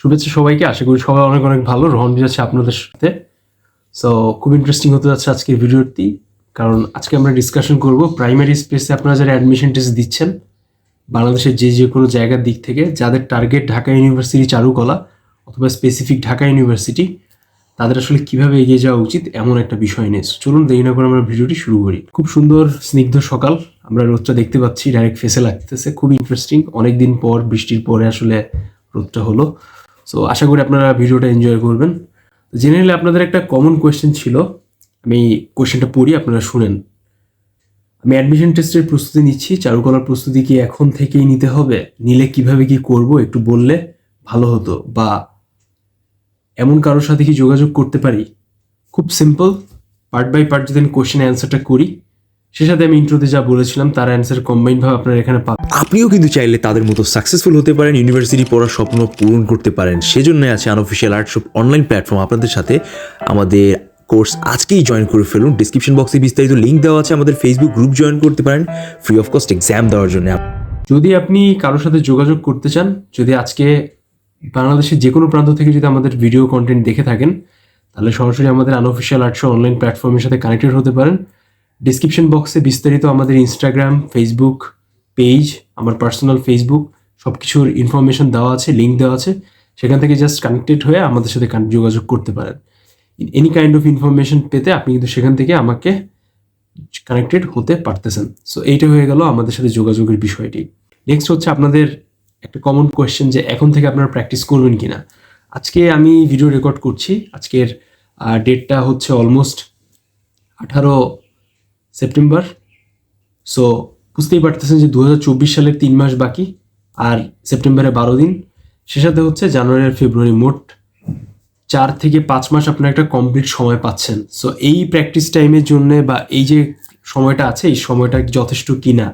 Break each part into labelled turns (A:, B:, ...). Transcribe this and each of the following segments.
A: শুভেচ্ছা সবাইকে। আশা করি সবাই অনেক অনেক ভালো। রহন আছে আপনাদের সাথে। সো খুব ইন্টারেস্টিং হতে যাচ্ছে আজকের ভিডিওটি। কারণ আজকে আমরা ডিসকাশন করব প্রাইমারি স্পেসে আপনারা যারা অ্যাডমিশন টেস্ট দিচ্ছেন, বাংলাদেশের যে যে কোনো জায়গার দিক থেকে যাদের টার্গেট ঢাকা ইউনিভার্সিটি চারুকলা অথবা স্পেসিফিক ঢাকা ইউনিভার্সিটি তাদের আসলে কীভাবে এগিয়ে যাওয়া উচিত এমন একটা বিষয় নিয়ে। চলুন দেরি না করে আমরা ভিডিওটি শুরু করি। খুব সুন্দর স্নিগ্ধ সকাল। আমরা রোদটা দেখতে পাচ্ছি ডাইরেক্ট ফেসে লাগতেছে। খুব ইন্টারেস্টিং অনেকদিন পর, বৃষ্টির পরে আসলে রোদটা হলো। সো আশা করি আপনারা ভিডিওটা এনজয় করবেন। জেনারেলি আপনাদের একটা কমন কোয়েশ্চেন ছিল। আমি কোয়েশ্চেনটা পড়ি, আপনারা শুনেন। আমি অ্যাডমিশন টেস্টের প্রস্তুতি নিচ্ছি, চারুকলার প্রস্তুতি কি এখন থেকেই নিতে হবে? নিলে কীভাবে কি করব, একটু বললে ভালো হতো। বা এমন কারোর সাথে কি যোগাযোগ করতে পারি? খুব সিম্পল পার্ট বাই পার্ট যদি আমি কোশ্চেন অ্যান্সারটা করি সে সাথে আমি ইন্ট্রোতে যা বলেছিলাম তার অ্যান্সার কম্বাইনভাবে আপনারা এখানে পাবেন
B: আপনিও কিন্তু চাইলে তাদের মতো সাকসেসফুল হতে পারেন ইউনিভার্সিটি পড়ার স্বপ্ন পূরণ করতে পারেন। সেজন্য আছে আনঅফিসিয়াল আর্টশপ অনলাইন প্ল্যাটফর্ম আপনাদের সাথে আমাদের কোর্স আজকেই জয়েন করে ফেলুন। ডিসক্রিপশন বক্সে বিস্তারিত লিঙ্ক দেওয়া আছে আমাদের ফেসবুক গ্রুপ জয়েন করতে পারেন ফ্রি অফ কস্ট এক্সাম দেওয়ার জন্য।
A: যদি আপনি কারোর সাথে যোগাযোগ করতে চান যদি আজকে বাংলাদেশের যে কোনো প্রান্ত থেকে যদি আমাদের ভিডিও কন্টেন্ট দেখে থাকেন তাহলে সরাসরি আমাদের আনঅফিসিয়াল আর্টশো অনলাইন প্ল্যাটফর্মের সাথে কানেক্টেড হতে পারেন। ডিসক্রিপশন বক্সে বিস্তারিত আমাদের ইনস্টাগ্রাম ফেসবুক পেজ আমার পার্সোনাল ফেসবুক সব কিছুর ইনফরমেশন দেওয়া আছে লিঙ্ক দেওয়া আছে। সেখান থেকে জাস্ট কানেক্টেড হয়ে আমাদের সাথে যোগাযোগ করতে পারেন। এনি কাইন্ড অফ ইনফরমেশন পেতে আপনি কিন্তু সেখান থেকে আমাকে কানেক্টেড হতে পারতেছেন। সো এইটা হয়ে গেল আমাদের সাথে যোগাযোগের বিষয়টি। নেক্সট হচ্ছে আপনাদের একটা কমন কোয়েশ্চেন যে, এখন থেকে আপনারা প্র্যাকটিস করবেন কি না আজকে আমি ভিডিও রেকর্ড করছি। আজকের ডেটটা হচ্ছে অলমোস্ট আঠারো সেপ্টেম্বর। সো বুঝতেই পারতেছেন যে দু হাজার চব্বিশ সালের তিন মাস বাকি, আর সেপ্টেম্বরে বারো দিন। সে সাথে হচ্ছে জানুয়ারি আর ফেব্রুয়ারি মোট চার থেকে পাঁচ মাস আপনার একটা কমপ্লিট সময় পাচ্ছেন। সো এই প্র্যাকটিস টাইমের জন্য বা এই যে সময়টা আছে, এই সময়টা যথেষ্ট কিনা?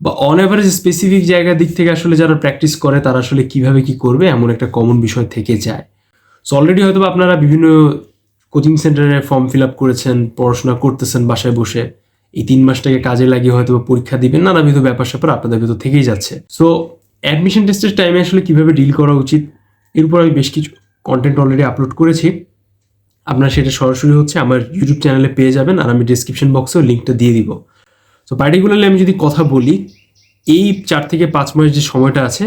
A: বা অন অ্যাভারেজ স্পেসিফিক জায়গার দিক থেকে আসলে যারা প্র্যাকটিস করে, তারা আসলে কীভাবে কি করবে, এমন একটা কমন বিষয় থেকে যায়। সো অলরেডি হয়তো আপনারা বিভিন্ন কোচিং সেন্টারে ফর্ম ফিল আপ করেছেন, পড়াশোনা করতেছেন বাসায় বসে, এই তিন মাসটাকে কাজে লাগিয়ে হয়তো পরীক্ষা দিবেন, নানাবিধ ব্যাপার স্যাপার আপনাদের ভিতর থেকেই যাচ্ছে। সো অ্যাডমিশন টেস্টের টাইমে আসলে কীভাবে ডিল করা উচিত? এর উপর আমি বেশ কিছু কন্টেন্ট অলরেডি আপলোড করেছি। আপনারা সেটা সরাসরি হচ্ছে আমার ইউটিউব চ্যানেলে পেয়ে যাবেন, আর আমি ডিসক্রিপশন বক্সেও লিঙ্কটা দিয়ে দিব। সো পার্টিকুলারলি আমি যদি কথা বলি, এই চার থেকে পাঁচ মাস যে সময়টা আছে,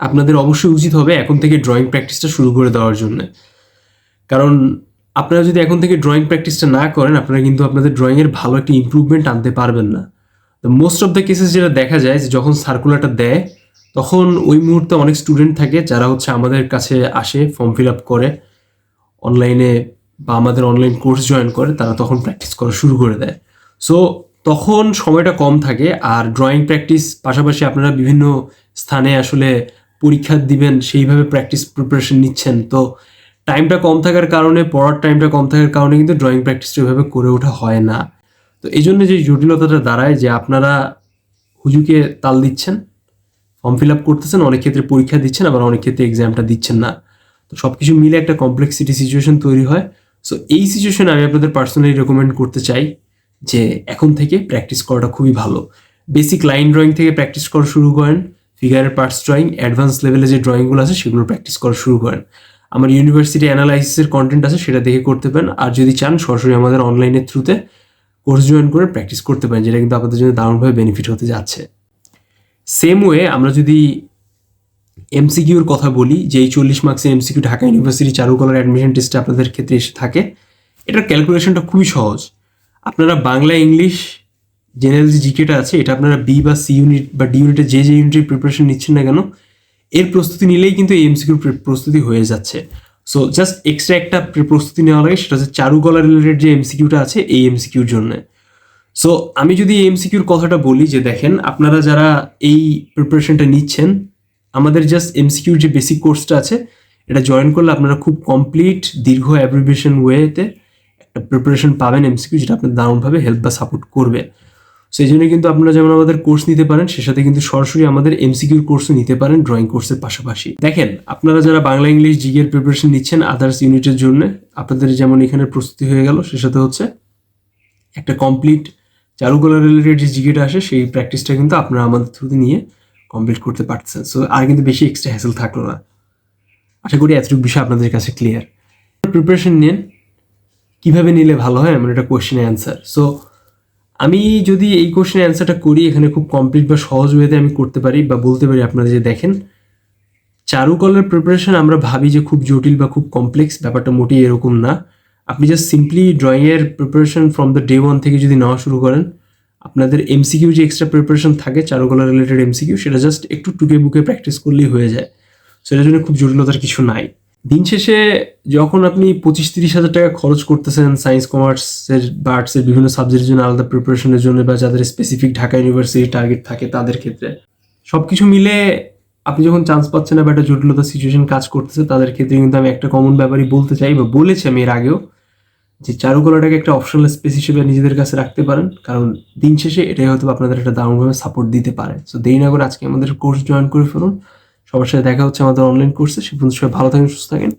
A: আপনাদের অবশ্যই উচিত হবে এখন থেকে ড্রয়িং প্র্যাকটিসটা শুরু করে দেওয়ার জন্য। কারণ আপনারা যদি এখন থেকে ড্রয়িং প্র্যাকটিসটা না করেন, আপনারা কিন্তু আপনাদের ড্রয়িংয়ের ভালো একটা ইমপ্রুভমেন্ট আনতে পারবেন না। তো মোস্ট অফ দ্য কেসেস যেটা দেখা যায়, যে যখন সার্কুলারটা দেয়, তখন ওই মুহূর্তে অনেক স্টুডেন্ট থাকে যারা হচ্ছে আমাদের কাছে আসে ফর্ম ফিল আপ করে অনলাইনে বা আমাদের অনলাইন কোর্স জয়েন করে, তারা তখন প্র্যাকটিস করা শুরু করে দেয়। সো তখন সময়টা কম থাকে আর ড্রয়িং প্র্যাকটিস পাশাপাশি আপনারা বিভিন্ন স্থানে আসলে পরীক্ষা দিবেন, সেইভাবে প্র্যাকটিস প্রিপারেশন নিচ্ছেন। তো টাইমটা কম থাকার কারণে, পড়ার টাইমটা কম থাকার কারণে কিন্তু ড্রয়িং প্র্যাকটিসটা ওইভাবে করে ওঠা হয় না। তো এই জন্য যে জটিলতাটা দাঁড়ায় যে আপনারা হুজুকে তাল দিচ্ছেন ফর্ম ফিল আপ করতেছেন, অনেক ক্ষেত্রে পরীক্ষা দিচ্ছেন, আবার অনেক ক্ষেত্রে এক্সামটা দিচ্ছেন না। তো সব কিছু মিলে একটা কমপ্লেক্সিটি সিচুয়েশন তৈরি হয়। সো এই সিচুয়েশনে আমি আপনাদের পার্সোনালি রেকমেন্ড করতে চাই যে এখন থেকে প্র্যাকটিস করাটা খুবই ভালো। বেসিক লাইন ড্রয়িং থেকে প্র্যাকটিস করা শুরু করেন। ফিগারের পার্টস ড্রয়িং অ্যাডভান্স লেভেলে যে ড্রয়িংগুলো আছে, সেগুলো প্র্যাকটিস করা শুরু করেন। আমার ইউনিভার্সিটি অ্যানালাইসিসের কন্টেন্ট আছে, সেটা দেখে করতে পারেন। আর যদি চান, সরাসরি আমাদের অনলাইনের থ্রুতে কোর্স জয়েন করে প্র্যাকটিস করতে পারেন, যেটা কিন্তু আপনাদের জন্য দারুণভাবে বেনিফিট হতে যাচ্ছে। সেম ওয়ে আমরা যদি এমসিকিউর কথা বলি যে এই চল্লিশ মার্কসের এমসিকিউ ঢাকা ইউনিভার্সিটি চারুকলার অ্যাডমিশন টেস্টে আপনাদের ক্ষেত্রে এসে থাকে, এটার ক্যালকুলেশনটা খুবই সহজ। আপনারা বাংলা, ইংলিশ জেনারেল যে জিকেটা আছে, এটা আপনারা বি বা সি ইউনিট বা ডি ইউনিটের যে যে ইউনিটের প্রিপারেশন নিচ্ছেন না কেন এর প্রস্তুতি নিলেই কিন্তু এই এমসিকিউর প্রস্তুতি হয়ে যাচ্ছে। সো জাস্ট এক্সট্রা একটা প্রস্তুতি নেওয়া লাগে সেটা হচ্ছে চারুকলা রিলেটেড যে এমসিকিউটা আছে, এই এমসিকিউর জন্য। সো আমি যদি এমসিকিউর কথাটা বলি যে দেখেন, আপনারা যারা এই প্রিপারেশনটা নিচ্ছেন, আমাদের জাস্ট এমসিকিউর যে বেসিক কোর্সটা আছে, এটা জয়েন করলে আপনারা খুব কমপ্লিট দীর্ঘ অ্যাব্রিভিয়েশন ওয়েতে একটা প্রিপারেশন পাবেন এমসিকিউ যেটা আপনার দারুণভাবে হেল্প বা সাপোর্ট করবে। সেই জন্য কিন্তু আপনারা যেমন আমাদের কোর্স নিতে পারেন সে সাথে কিন্তু সরাসরি আমাদের এমসিকিউর কোর্সও নিতে পারেন ড্রয়িং কোর্সের পাশাপাশি। দেখেন, আপনারা যারা বাংলা, ইংলিশ জিগের প্রিপারেশন নিচ্ছেন আদার্স ইউনিটের জন্য, আপনাদের যেমন এখানে প্রস্তুতি হয়ে গেল সে সাথে হচ্ছে একটা কমপ্লিট চারুকলা রিলেটেড যে জিকেটা আসে, সেই প্র্যাকটিসটা কিন্তু আপনারা আমাদের থ্রুতে নিয়ে কমপ্লিট করতে পারতেছেন। সো আর কিন্তু বেশি এক্সট্রা হ্যাসেল থাকল না। আশা করি এতটুকু বিষয় আপনাদের কাছে ক্লিয়ার প্রিপারেশন নিন। কীভাবে নিলে ভালো হয়? এমন একটা কোয়েশ্চেনের অ্যান্সার সো আমি যদি এই কোয়েশ্চেনের অ্যান্সারটা করি, এখানে খুব কমপ্লিট বা সহজ ওয়েতে আমি করতে পারি বা বলতে পারি আপনারা যে দেখেন, চারুকলার প্রিপারেশন আমরা ভাবি যে খুব জটিল বা খুব কমপ্লেক্স ব্যাপারটা মোটেই এরকম না। আপনি জাস্ট সিম্পলি ড্রয়িংয়ের preparation from the day one থেকে যদি নেওয়া শুরু করেন, আপনাদের এমসিকিউ যে এক্সট্রা প্রিপারেশন থাকে, চারুকলা রিলেটেড এমসিকিউ সেটা জাস্ট একটু টুকে বুকে প্র্যাকটিস করলেই হয়ে যায়। সো এটার জন্য খুব জটিলতার কিছু নাই। দিন শেষে যখন আপনি পঁচিশ তিরিশ হাজার টাকা খরচ করতেছেন সায়েন্স কমার্সের বা আর্টসের বিভিন্ন সাবজেক্টের জন্য আলাদা প্রিপারেশনের জন্য বা যাদের স্পেসিফিক ঢাকা ইউনিভার্সিটি টার্গেট থাকে তাদের ক্ষেত্রে সব কিছু মিলে আপনি যখন চান্স পাচ্ছেন না বা একটা জটিলতা সিচুয়েশন কাজ করতেছে, তাদের ক্ষেত্রে কিন্তু আমি একটা কমন ব্যাপারই বলতে চাই বা বলেছি আমি এর আগেও, যে চারুকলাটাকে একটা অপশনাল স্পেস হিসেবে নিজেদের কাছে রাখতে পারেন, কারণ দিন শেষে এটাই হয়তো আপনাদের একটা দারুণভাবে সাপোর্ট দিতে পারে। সো দেরি না করে আজকে আমাদের কোর্স জয়েন করে ফেলুন। সবার সাথে দেখা হচ্ছে আমাদের অনলাইন কোর্সে সে পর্যন্ত সবাই ভালো থাকেন সুস্থ থাকেন।